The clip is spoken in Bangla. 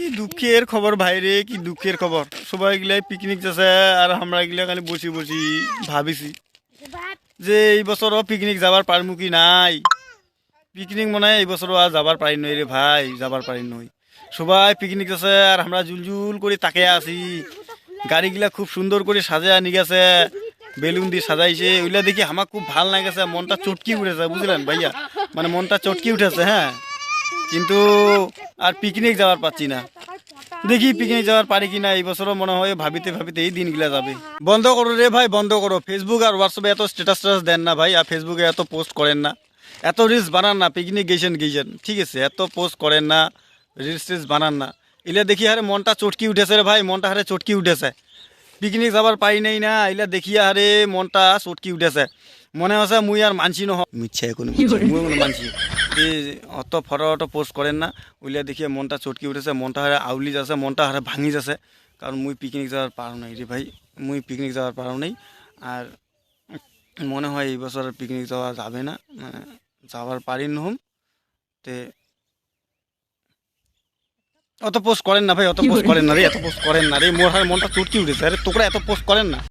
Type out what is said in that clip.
কি দুঃখের খবর ভাই রে, কি দুঃখের খবর? সবাই গিলাই পিকনিক যাচ্ছে আর আমরা গিলা খালি বসি বসি ভাবিছি যে এই বছরও পিকনিক যাবার পারমু কি নাই? পিকনিক মনে হয় এই বছরও আর যাবার পারি নই রে ভাই, যাবার পারি নই। সবাই পিকনিক আছে আর আমরা জুলজুল করে তাকে আছি। গাড়িগুলা খুব সুন্দর করে সাজা নিগেছে বেলুন দিয়ে সাজাইছে। ওইগুলা দেখি আমার খুব ভালো লাগেছে, মনটা চটকি উঠেছে, বুঝলেন ভাইয়া? মানে মনটা চটকি উঠেছে হ্যাঁ? কিন্তু আর পিকনিক যাওয়ার পাচ্ছি না। দেখি পিকনিক যাওয়ার পারি কিনা, এই বছরও মনে হয় ভাবিতে ভাবিতে এই দিনগুলা যাবে। বন্ধ করো রে ভাই, বন্ধ করো। ফেসবুক আর হোয়াটসঅ্যাপে এত স্ট্যাটাস স্ট্যাটাস দেন না ভাই, আর ফেসবুকে এত পোস্ট করেন না। এত রিলস বানান না পিকনিক গেছেন গেছেন। ঠিক আছে, এত পোস্ট করেন না রিলস টিলস বানান না। এলে দেখি হারে মনটা চটকি উঠেছে রে ভাই, মনটা হারে চটকি উঠেছে। পিকনিক যাবার পারি নাই না এলা দেখি আরে মনটা চটকি উঠেছে। মনে হচ্ছে মুই আর মানছি নহ মিচ্ছে কোনো মুই কোনো মানছি। এই অত ফটো অত পোস্ট করেন না ওইলা দেখিয়ে মনটা চটকি উঠেছে মনটা হারে আউলি যাচ্ছে মনটা হারে ভাঙি যাচ্ছে কারণ মুই পিকনিক যাওয়ার পারো নাই রে ভাই মুই পিকনিক যাওয়ার পারো নাই। আর মনে হয় এই বছর পিকনিক যাওয়া যাবে না মানে যাওয়ার পারি নহম। তে অত পোস্ট করেন না ভাই অত পোস্ট করেন না রে এত পোস্ট করেন না রে। মোর মনটা চুটকি উঠেছে। আরে তোকরা এত পোস্ট করেন না।